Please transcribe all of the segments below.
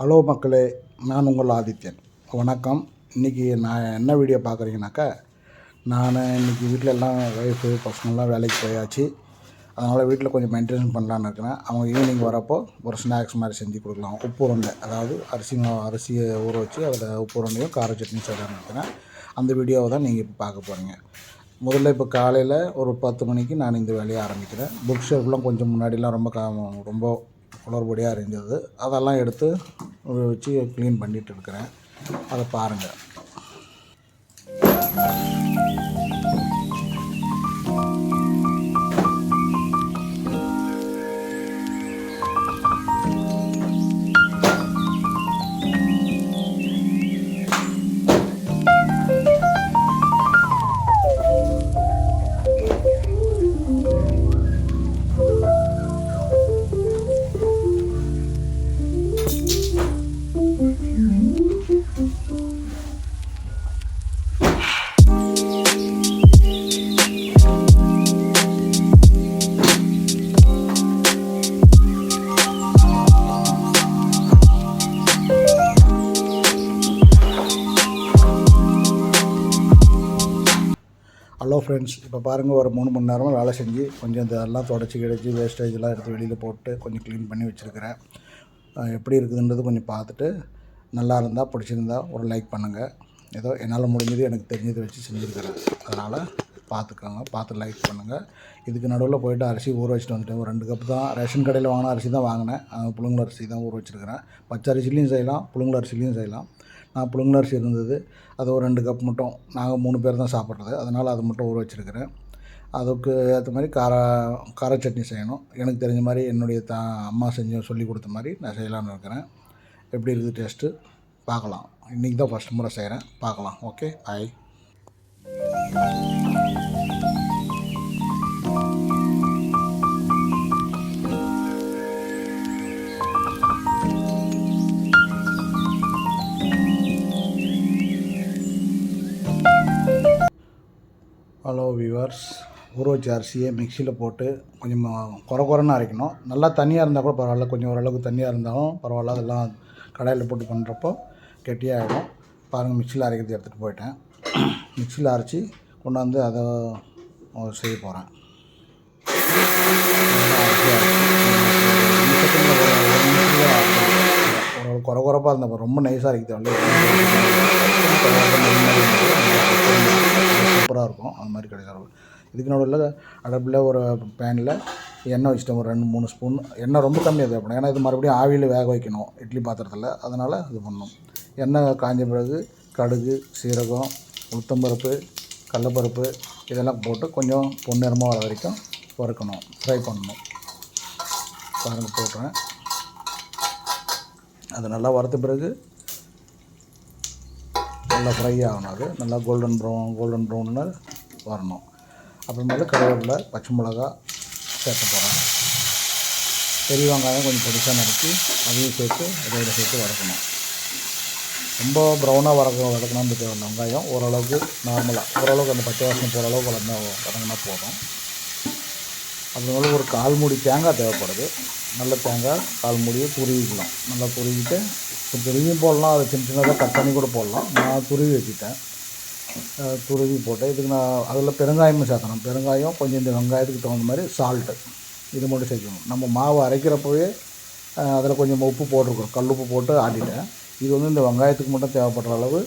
Hello மக்களே நான் உங்கள் ஆதித்யன். வணக்கம். இன்றைக்கி நான் என்ன வீடியோ பார்க்குறீங்கனாக்கா நான் இன்றைக்கி வீட்டில் எல்லாம் ஒய்ஃபு பசங்கள்லாம் வேலைக்கு போயாச்சு. அதனால் வீட்டில் கொஞ்சம் மெயின்டெனன்ஸ் பண்ணலான்னு இருக்கிறேன். அவங்க ஈவினிங் வரப்போ ஒரு ஸ்நாக்ஸ் மாதிரி செஞ்சு கொடுக்கலாம். உப்பு உருண்டை அதாவது அரிசி அரிசியை ஊற வச்சு அதில் உப்பு உருண்டையும் கார சட்னி செய்யலாம்னு இருக்கிறேன் அந்த வீடியோவை தான் நீங்கள் இப்போ பார்க்க போகிறீங்க முதல்ல இப்போ காலையில் ஒரு பத்து மணிக்கு நான் இந்த வேலையை ஆரம்பிக்கிறேன். புக் ஷெல்ஃப்லாம் கொஞ்சம் முன்னாடிலாம் ரொம்ப கா ரொம்ப உணர்படியாக இருந்தது அதெல்லாம் எடுத்து வச்சு க்ளீன் பண்ணிட்டு இருக்கிறேன். அதை பாருங்கள் ஹலோ ஃப்ரெண்ட்ஸ் இப்போ பாருங்கள் ஒரு மூணு மணி நேரமாக வேலை செஞ்சு கொஞ்சம் இதெல்லாம் தொடச்சி கிடச்சி வேஸ்டேஜ்லாம் எடுத்து வெளியில் போட்டு கொஞ்சம் க்ளீன் பண்ணி வச்சுருக்கிறேன். எப்படி இருக்குதுன்றது கொஞ்சம் பார்த்துட்டு நல்லா இருந்தால் பிடிச்சிருந்தா ஒரு லைக் பண்ணுங்கள் ஏதோ என்னால் முடிஞ்சது எனக்கு தெரிஞ்சதை வச்சு செஞ்சுருக்கிறேன். அதனால் பார்த்துக்கோங்க பார்த்து லைக் பண்ணுங்கள் இதுக்கு நடுவில் போயிட்டு அரிசி ஊற வச்சுட்டு வந்துட்டேன். ஒரு ரெண்டு கப் தான் ரேஷன் கடையில் வாங்கின அரிசி தான் வாங்கினேன். அஹ் புழுங்கல் அரிசி தான் ஊற வச்சுருக்கிறேன். பச்சை அரிசிலையும் செய்யலாம் புழுங்கல் அரிசிலையும் செய்யலாம். நான் புழுங்கல் இருந்தது. அது ஒரு ரெண்டு கப் மட்டும். நாங்கள் மூணு பேர் தான் சாப்பிட்றது. அதனால் அது மட்டும் ஊற வச்சுருக்கிறேன். அதுக்கு ஏற்ற மாதிரி கார கார சட்னி செய்யணும். எனக்கு தெரிஞ்ச மாதிரி என்னுடைய தா அம்மா செஞ்சு சொல்லி கொடுத்த மாதிரி நான் செய்யலான்னு இருக்கிறேன். எப்படி இருக்குது டேஸ்ட்டு பார்க்கலாம். இன்றைக்கி தான் ஃபஸ்ட் முறை செய்கிறேன் பார்க்கலாம். ஓகே பாய் வியூவர்ஸ் ஊற அரிசியை மிக்சியில் போட்டு கொஞ்சம் குறை குறைன்னு அரைக்கணும் நல்லா தண்ணியாக இருந்தால் கூட பரவாயில்ல கொஞ்சம் ஓரளவுக்கு தண்ணியாக இருந்தாலும் பரவாயில்ல அதெல்லாம் கடாயில் போட்டு பண்ணுறப்போ கெட்டியாகிடும் பாருங்கள் மிக்சியில் அரைக்கிறது எடுத்துகிட்டு போயிட்டேன் மிக்சியில் அரைச்சி கொண்டாந்து அதை செய்ய போகிறேன் ஒரு குறை குறைப்பாக இருந்தப்போ ரொம்ப நைஸாக அரைக்க இருக்கும். அந்த மாதிரி கிடையாது இதுக்கு நடுவில் அடுப்பில் ஒரு பேனில் எண்ணெய் வச்சுட்டோம். ஒரு ரெண்டு மூணு ஸ்பூன் எண்ணெய் ரொம்ப கம்மியாக தேவைப்படும் ஏன்னா இது மறுபடியும் ஆவியில் வேக வைக்கணும். இட்லி பாத்திரத்தில். அதனால் இது பண்ணணும். எண்ணெய் காஞ்ச பிறகு கடுகு சீரகம் உளுத்தம்பருப்பு கடலப்பருப்பு இதெல்லாம் போட்டு கொஞ்சம் பொன்னிறமாக வர வரைக்கும் வறுக்கணும். ஃப்ரை பண்ணணும். பாருங்கள் போட்டுறேன். அது நல்லா வறுத்த பிறகு நல்லா ஃப்ரை ஆகணும் அது நல்லா கோல்டன் ப்ரௌன் கோல்டன் ப்ரௌன்னு வரணும். அப்புறமேல கடவுளில் பச்சை மிளகா சேர்க்க போகிறேன் பெரிய வெங்காயம் கொஞ்சம் பொடிசாக நறுக்கி அதையும் சேர்த்து இதோட சேர்த்து வதக்கணும். ரொம்ப ப்ரௌனாக வதக்க வதக்கணும்னு தேவையில்ல. வெங்காயம் ஓரளவுக்கு நார்மலாக ஓரளவுக்கு அந்த பச்சை வாசனை போகிற அளவுக்கு வளர்ந்தா வதங்கினா போதும். அப்புறமேல ஒரு கால் மூடி தேங்காய் தேவைப்படுது. நல்ல தேங்காய் கால் மூடியை துருவிக்கலாம் நல்லா துருவிட்டு இப்போ துருவியும் போடலாம். அதை சின்ன சின்னதாக கட் பண்ணி கூட போடலாம். நான் துருவி வச்சுட்டேன். துருவி போட்டேன். இதுக்கு நான் அதில் பெருங்காயமும் சேர்க்கணும். பெருங்காயம் கொஞ்சம் இந்த வெங்காயத்துக்கு தகுந்த மாதிரி சால்ட்டு இது மட்டும் சேர்க்கணும். நம்ம மாவு அரைக்கிறப்பவே அதில் கொஞ்சம் உப்பு போட்டிருக்கோம். கல் உப்பு போட்டு ஆட்டிட்டேன். இது வந்து இந்த வெங்காயத்துக்கு மட்டும் தேவைப்படுற அளவு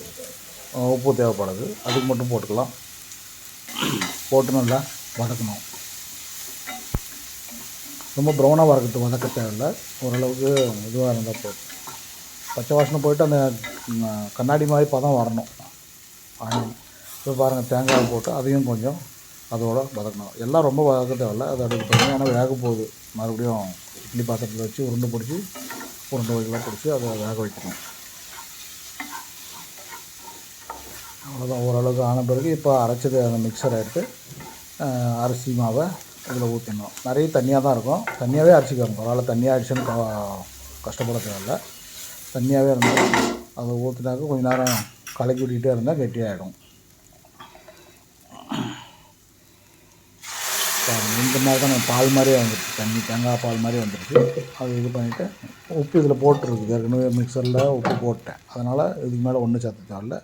உப்பு தேவைப்படுது. அதுக்கு மட்டும் போட்டுக்கலாம். போட்டு நல்லா வதக்கணும். ரொம்ப ப்ரௌனாக வதக்கத்து வதக்க தேவையில்லை. ஓரளவுக்கு இதுவாக இருந்தால் போதும். பச்சை வாசனை போயிட்டு அந்த கண்ணாடி மாதிரி பதம் வரணும். ஆனியன் இப்போ பாருங்கள் தேங்காய் போட்டு அதையும் கொஞ்சம் அதோட வதக்கணும். எல்லாம் ரொம்ப வதக்க தேவையில்ல. அது அதுக்கு தகுந்த வேக போகுது. மறுபடியும் இட்லி பாத்திரத்தில் வச்சு உருண்டை பிடிச்சி உருண்டை வைக்கலாம் பிடிச்சி அதை வேக வைக்கணும். அவ்வளோதான் ஓரளவுக்கு ஆன பிறகு இப்போ அரைச்சது அந்த மிக்சரை எடுத்து அரிசி மாவை இதில் ஊற்றிடணும் நிறைய தண்ணியாக தான் இருக்கும். தண்ணியாகவே அரைச்சிக்கணும் பரவாயில்ல தண்ணியாக அடிச்சுன்னு கஷ்டப்பட தேவையில்ல. தண்ணியாகவே இருந்தால் அதை ஊற்றினாக்க கொஞ்ச நேரம் கலக்கி விட்டுக்கிட்டே இருந்தால் கெட்டியாகிடும் இந்த மாதிரி தான் பால் மாதிரியே வந்துருச்சு. தண்ணி தேங்காய் பால் மாதிரி வந்துருச்சு. அது இது பண்ணிவிட்டு உப்பு இதில் போட்டுருக்கு ஏற்கனவே மிக்சரில் உப்பு போட்டேன். அதனால் இதுக்கு மேலே ஒன்றும் சேர்த்து தேவையில்ல.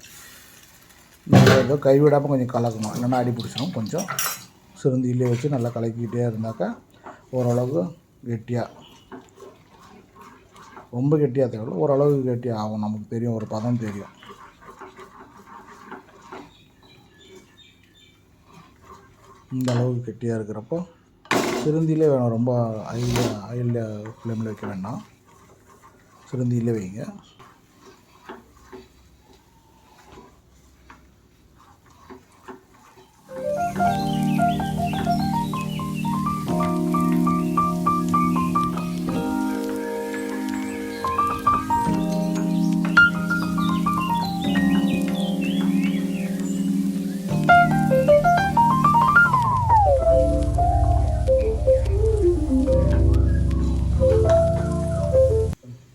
நல்லா ஏதோ கைவிடாமல் கொஞ்சம் கலக்கணும். இல்லைன்னா அடி பிடிச்சிடும் கொஞ்சம். சிறுந்தியிலே வச்சு நல்லா கலக்கிக்கிட்டே இருந்தாக்கா ஓரளவுக்கு கெட்டியாக ரொம்ப கெட்டியாக தேவையில்ல ஓரளவுக்கு கெட்டியாக ஆகும். நமக்கு தெரியும் ஒரு பதம் தெரியும். இந்த அளவுக்கு கெட்டியாக இருக்கிறப்போ சிறுந்தியிலே வேணும். ரொம்ப ஆயில் ஆயில் ஃப்ளேமில் வைக்க வேண்டாம். சிறுந்தியிலே வைங்க.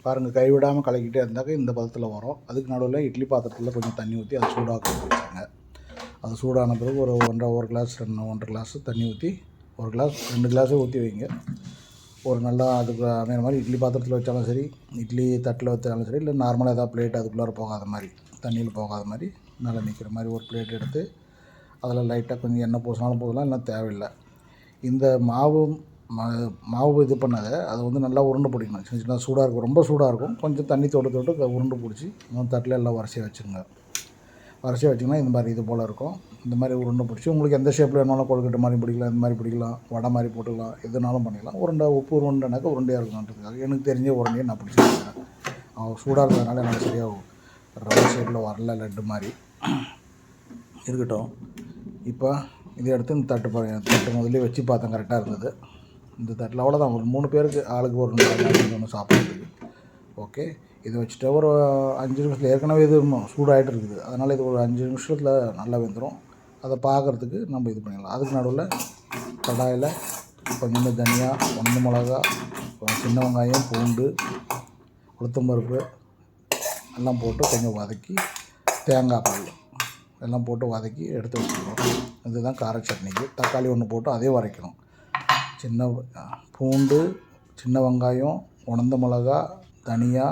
பாருங்கள் கைவிடாமல் கலக்கிட்டே இருந்தாக்க இந்த பதத்தில் வரும். அதுக்கு நடுவில் இட்லி பாத்திரத்தில் கொஞ்சம் தண்ணி ஊற்றி அதை சூடாக வச்சாங்க. அது சூடான பிறகு ஒரு ஒன்றரை ஒரு கிளாஸ் ரெண்டு ஒன்றரை கிளாஸ் தண்ணி ஊற்றி ஒரு கிளாஸ் ரெண்டு கிளாஸே ஊற்றி வைங்க. ஒரு நல்லா அதுக்கு அதே மாதிரி இட்லி பாத்திரத்தில் வச்சாலும் சரி இட்லி தட்டில் வச்சாலும் சரி இல்லை நார்மலாக ஏதாவது பிளேட் அதுக்குள்ளார போகாத மாதிரி தண்ணியில் போகாத மாதிரி நல்லா நிற்கிற மாதிரி ஒரு பிளேட் எடுத்து அதில் லைட்டாக கொஞ்சம் எண்ணெய் பூசினாலும் போதெல்லாம் எல்லாம் தேவையில்லை. இந்த மாவும் மா மாவு இது பண்ணதை. அதை வந்து நல்லா உருண்டை பிடிக்கணும். சின்ன சின்ன சூடாக இருக்கும். ரொம்ப சூடாக இருக்கும். கொஞ்சம் தண்ணி தொட்டு தொட்டு உருண்டு உருண்டை பிடிச்சி இன்னும் தட்டில் எல்லாம் வரிசையாக வச்சுருங்க. வரிசையாக வச்சிங்கன்னா இந்த மாதிரி இது போல் இருக்கும். இந்த மாதிரி உருண்டை பிடிச்சி உங்களுக்கு எந்த ஷேப்பில் வேணாலும் கொழுக்கட்டை மாதிரி பிடிக்கலாம் இந்த மாதிரி பிடிக்கலாம் வடை மாதிரி போட்டுக்கலாம் எதுனாலும் பண்ணிக்கலாம். உருண்டை உப்பு உருண்டைனாக்கா உருண்டையாக இருக்கணுன்றதுக்காக எனக்கு தெரிஞ்ச உருண்டையை நான் பிடிச்சிருக்கேன். அவன் சூடாக இருக்கிறதுனால எனக்கு சரியாக ரவுண்ட் ஷேப்பில் வரல லட்டு மாதிரி. இருக்கட்டும். இப்போ இதை எடுத்து இந்த தட்டு பாருங்க தட்டு முதல்ல வச்சு பார்த்தேன். கரெக்டாக இருந்தது. இந்த தட்டில் அவ்வளோதான் ஒரு மூணு பேருக்கு ஆளுக்கு ஒரு ஒன்று சாப்பிட்றதுக்கு. ஓகே இதை வச்சுட்டு ஒரு அஞ்சு நிமிஷத்தில் ஏற்கனவே இது சூடாகிட்டு இருக்குது. அதனால் இது ஒரு அஞ்சு நிமிஷத்தில் நல்லா வெந்துடும் அதை பார்க்குறதுக்கு நம்ம இது பண்ணிடலாம். அதுக்கு நடுவில் கடாயில் கொஞ்சம் தனியாக ஒன்று மிளகா சின்ன வெங்காயம் பூண்டு உளுத்தம்பருப்பு எல்லாம் போட்டு கொஞ்சம் வதக்கி தேங்காய் பால் எல்லாம் போட்டு வதக்கி எடுத்து வச்சுக்கணும். இதுதான் கார சட்னிக்கு. தக்காளி ஒன்று போட்டு அதே வரைக்கணும் சின்ன பூண்டு சின்ன வெங்காயம் உணந்த மிளகா தனியா.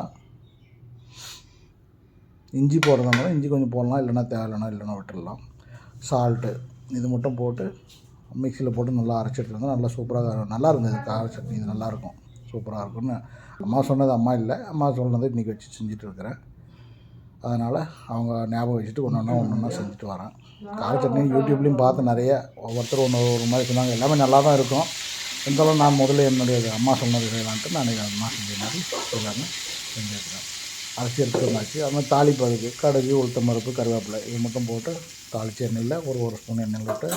இஞ்சி போடுறதுனால இஞ்சி கொஞ்சம் போடலாம். இல்லைன்னா தேவையில்லைனா இல்லைன்னா விட்டுடலாம். சால்ட்டு இது மட்டும் போட்டு மிக்சியில் போட்டு நல்லா அரைச்சிட்டு எடுத்துட்டு நல்லா சூப்பராக நல்லா இருந்தது கார சட்னி இது நல்லாயிருக்கும் சூப்பராக இருக்கும்னு. அம்மா சொன்னது அம்மா இல்லை. அம்மா சொன்னது இன்றைக்கி வச்சு செஞ்சுட்டு இருக்கிறேன். அதனால் அவங்க ஞாபகம் வச்சுட்டு ஒன்று ஒன்றா ஒன்று ஒன்றா செஞ்சுட்டு வரேன். கார சட்னி யூடியூப்லேயும் பார்த்து நிறைய ஒவ்வொருத்தர் ஒன்று ஒரு மாதிரி சொன்னாங்க. எல்லாமே நல்லா தான் இருக்கும். இருந்தாலும் நான் முதல்ல என்னுடைய அம்மா சொன்னது செய்யலான்ட்டு நான் அம்மா செஞ்ச மாதிரி எல்லாமே செஞ்சுருக்கேன் அரிசி எடுத்து வந்தாச்சு. அது மாதிரி தாளிப்பு அதுக்கு. கடுகு உளுத்தம் பருப்பு கருவேப்பிலை இது மட்டும் போட்டு தாளித்து எண்ணெயில் ஒரு ஒரு ஸ்பூன் எண்ணெயில் விட்டு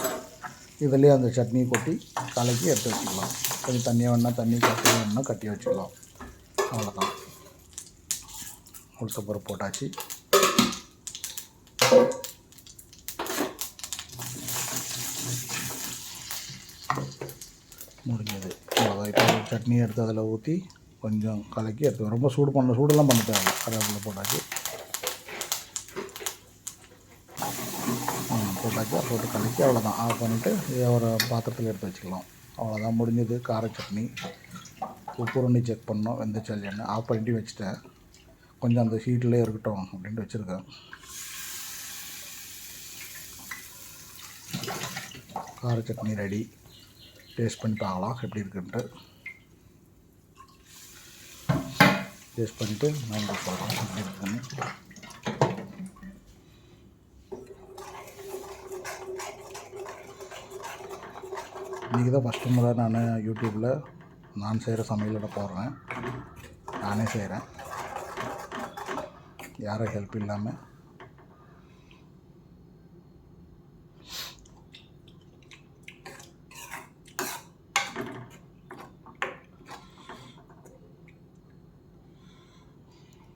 இதுலேயே அந்த சட்னியை கொட்டி கலக்கி எடுத்து வச்சுக்கலாம். கொஞ்சம் தண்ணியாக வேணால் தண்ணி கட்டி வேணுன்னா கட்டி வச்சுக்கலாம். அவ்வளோதான் உளுத்தம் பருப்பு போட்டாச்சு. முடிஞ்சது. அவ்வளோதான் இப்போ சட்னி எடுத்து அதில் ஊற்றி கொஞ்சம் கலக்கி எடுத்து ரொம்ப சூடு பண்ண சூடெல்லாம் பண்ண தேவை கருவேப்பிலை போட்டாச்சு. போட்டாச்சு. போட்டு கலக்கி அவ்வளோதான் ஆஃப் பண்ணிவிட்டு ஒரு பாத்திரத்தில் எடுத்து வச்சுக்கலாம். அவ்வளோதான் முடிஞ்சது. கார சட்னி. உப்பு ரெண்டு செக் பண்ணோம். வெந்துச்சா இல்லையான்னு. ஆஃப் பண்ணிட்டு வச்சுட்டேன். கொஞ்சம் அந்த ஹீட்டிலே இருக்கட்டும் அப்படின்ட்டு வச்சுருக்கேன். கார சட்னி ரெடி டேஸ்ட் பண்ணி பார்க்கலாம் எப்படி இருக்குன்ட்டு. டேஸ்ட் பண்ணிவிட்டு நான் பார்க்கலாம் எப்படி இருக்குன்னு. இன்றைக்கி தான் ஃபஸ்ட்டு முறை நான் யூடியூப்பில் நான் செய்கிற சமையலோட போடுறேன். நானே செய்கிறேன் யாரும் ஹெல்ப் இல்லாமல்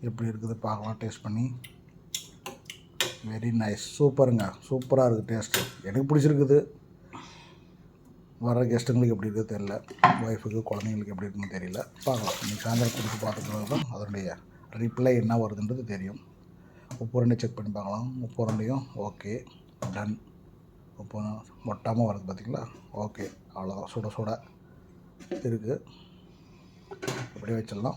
எப்படி இருக்குது பார்க்கலாம் டேஸ்ட் பண்ணி. வெரி நைஸ் சூப்பருங்க. சூப்பராக இருக்குது டேஸ்ட்டு எனக்கு பிடிச்சிருக்குது. வர கெஸ்ட்டுங்களுக்கு எப்படி இருக்குது தெரில ஒய்ஃபுக்கு குழந்தைங்களுக்கு எப்படி இருக்குன்னு தெரியல. பார்க்கலாம். நீங்கள் சாயந்தரம் கொடுத்து பார்த்துக்கிறது தான் அதனுடைய ரிப்ளை என்ன வருதுன்றது தெரியும். உப்பு ரெண்டு செக் பண்ணி பார்க்கலாம். உப்பு ரெண்டையும் ஓகே டன் உப்பு மொட்டாமல் வருது பார்த்திங்களா ஓகே அவ்வளோதான் சுட சுட இருக்குது அப்படியே வச்சிடலாம்.